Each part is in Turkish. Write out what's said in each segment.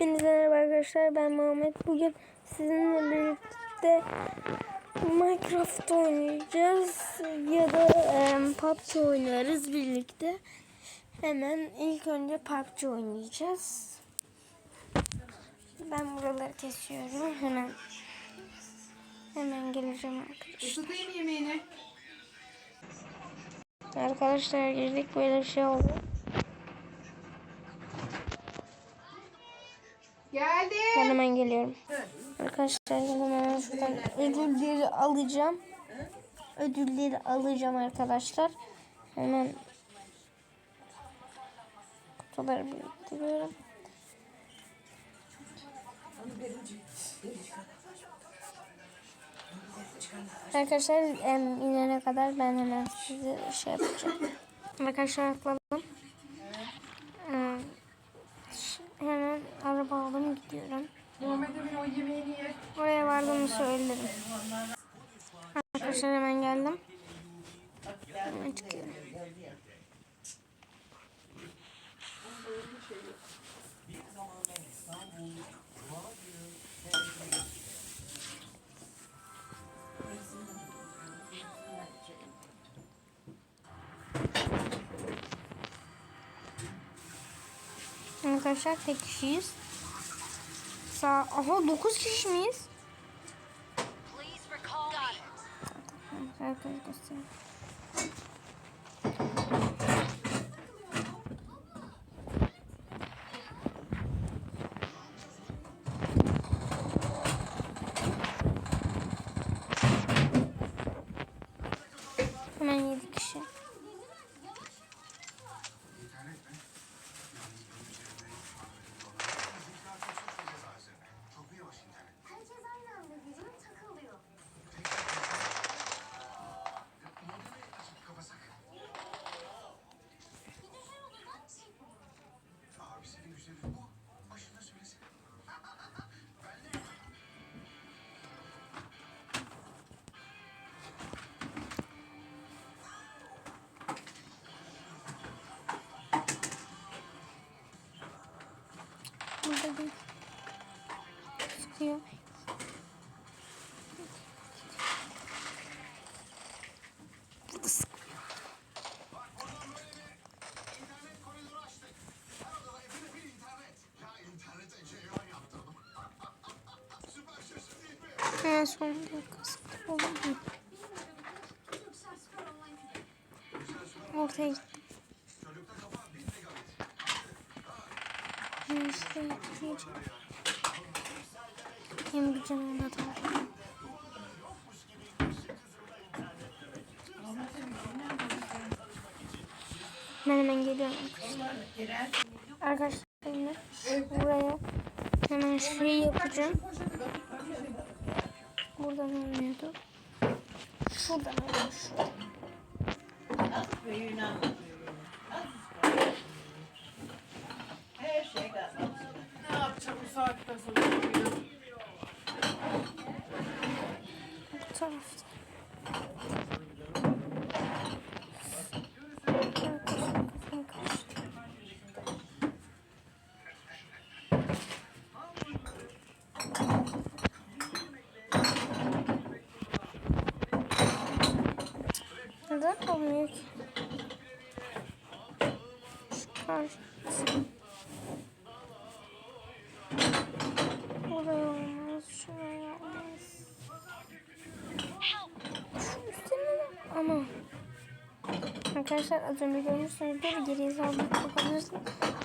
Hepinize merhaba arkadaşlar ben Muhammed. Bugün sizinle birlikte Minecraft oynayacağız ya da e, PUBG oynarız birlikte. Hemen ilk önce PUBG oynayacağız. Ben buraları kesiyorum hemen. Hemen geleceğim arkadaşlar. Isıtayım yemeğini. Arkadaşlar girdik böyle bir şey oldu. Geldi. Ben hemen geliyorum. Arkadaşlar hemen şuradan ödülleri alacağım. Ödülleri alacağım arkadaşlar. Hemen kutuları biriktiriyorum. Arkadaşlar em, inene kadar ben hemen size şey yapacağım. Arkadaşlar atladım. Hemen araba aldım gidiyorum. Muhammed Emin o yemeğini ye. Oraya vardığımı söylerim. Arkadaşlar hemen geldim. Hemen çıkıyorum. Arkadaşlar tek kişiyiz. Sağ, aha 9 kişi miyiz? Arkadaşlar göstereyim. Burada bir sıkıyor. Burada. Ortaya gittim. İşte gideceğim. Hem da var. Ben hemen geliyorum arkadaşlar. Buraya hemen şey yapacağım. Buradan oynuyordu. Şuradan oynuyor. Şuradan. Ne yapacağım bu saatten sonra? Bu tarafta. Neden olmuyor ki? Çıkar. Buraya olmaz, şuraya olmaz. Şu üstüne de ama. Arkadaşlar az önce görmüşsünüzdür. Geriye saldırıp bakabilirsiniz.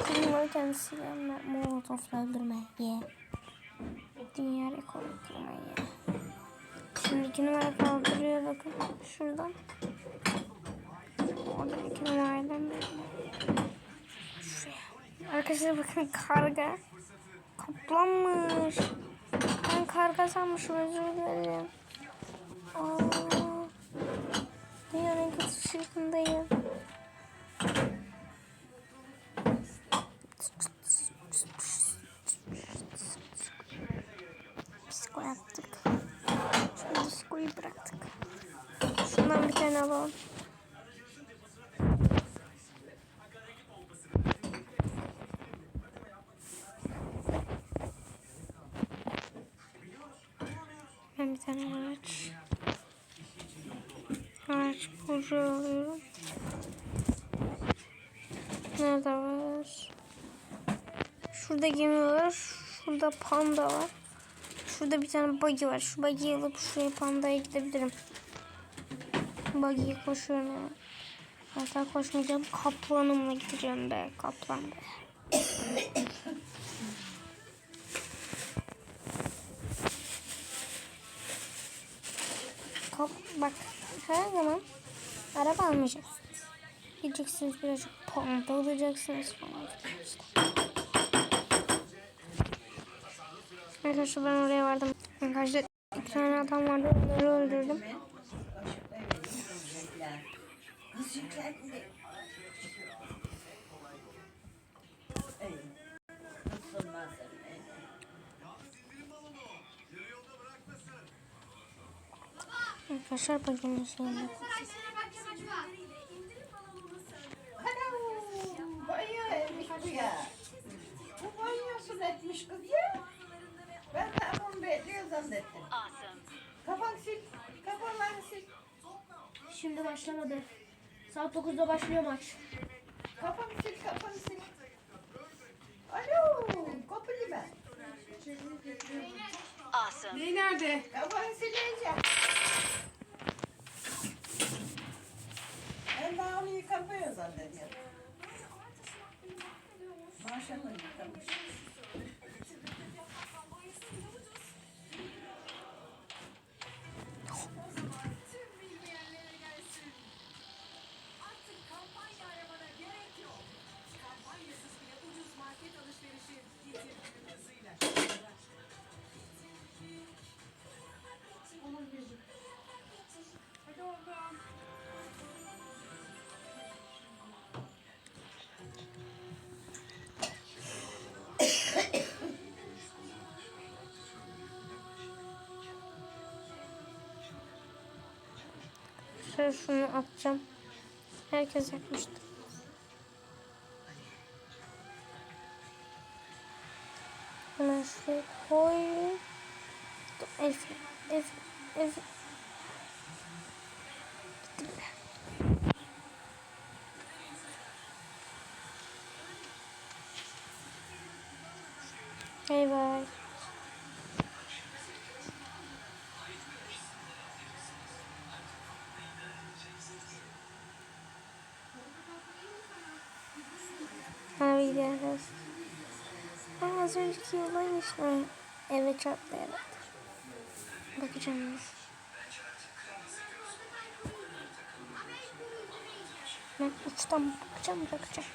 Bir numara kendisiyle molotofla öldürme. Ye. Dünya rekoru kırmayı. Şimdi iki numara kaldırıyor bakın. Şuradan. Orada iki numaradan. Şuraya. Arkadaşlar bakın karga. Kaplanmış. Ben karga sanmışım özür dilerim. Aa, dünyanın kötü çirkindeyim. Tamam. Ben bir tane araç. Araç burcu alıyorum. Nerede var? Şurada gemi var. Şurada panda var. Şurada bir tane buggy var. Şu buggy'yi alıp şuraya pandaya gidebilirim. Buggy'ye koşuyorum. Hatta koşmayacağım. Kaplanımla gideceğim be. Kaplan be. Kap, bak her zaman araba almayacaksınız. Gideceksiniz birazcık pampa alacaksınız falan. Arkadaşlar ben oraya vardım. Arkadaşlar iki tane adam vardı. Onları öldürdüm. Kız yüklendi. Ey, tutulmaz öyle. Arkadaşlar bakın şeyinde. Anam, banyo etmiş bu ya. Bu banyosu etmiş kız ya. Ben de aman bekliyor zannettim. Kafanı sil, kafanı sil. Şimdi başlamadı. Saat 9'da başlıyor maç. Kafanı sil, kafanı sil. Alo, kopulu ben. Ne nerede? Kafanı sileceğim. Ben daha onu yıkamıyor zannediyorum. Maşallah yıkamış. Şöyle şunu atacağım. Herkes yapmıştır. Hemen şuraya koy. Dur, Elif, Elif, Elif. Gitti bile. Bay bay. Ha az önceki yoldaymış. Ha, eve çarptı evet. Bakacağım. Ben uçtan bakacağım bakacağım.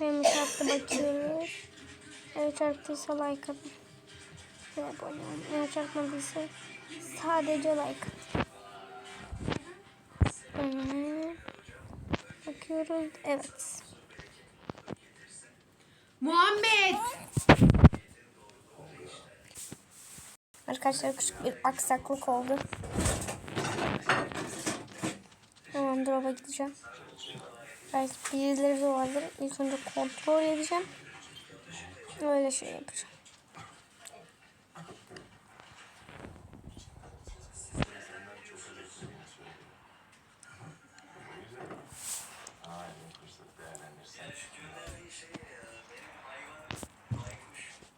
Eve çarptı bakıyoruz. Eve çarptıysa like atın. Ve abone olun. Eve çarpmadıysa sadece like atın. Evet. Bakıyoruz. Evet. Muhammed. Arkadaşlar küçük bir aksaklık oldu. Hemen drop'a gideceğim. Belki birileri vardır. İlk önce kontrol edeceğim. Öyle şey yapacağım.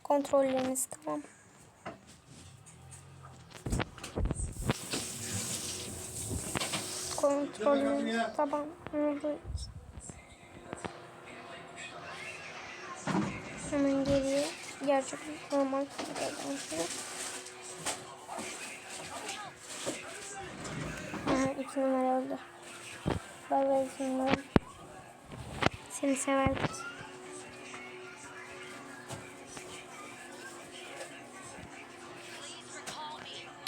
Kontrolleriniz tamam. Kontrolleriniz tamam. Oldu. Hemen geriye gerçek normal sonra. Aha, iki numara oldu. Bay iki numara. Seni severdik.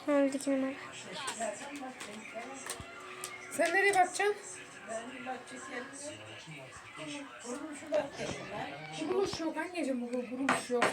Öldü iki numara. Sen nereye bakacaksın? Kurumuş yok anneciğim bu kurumuş yok.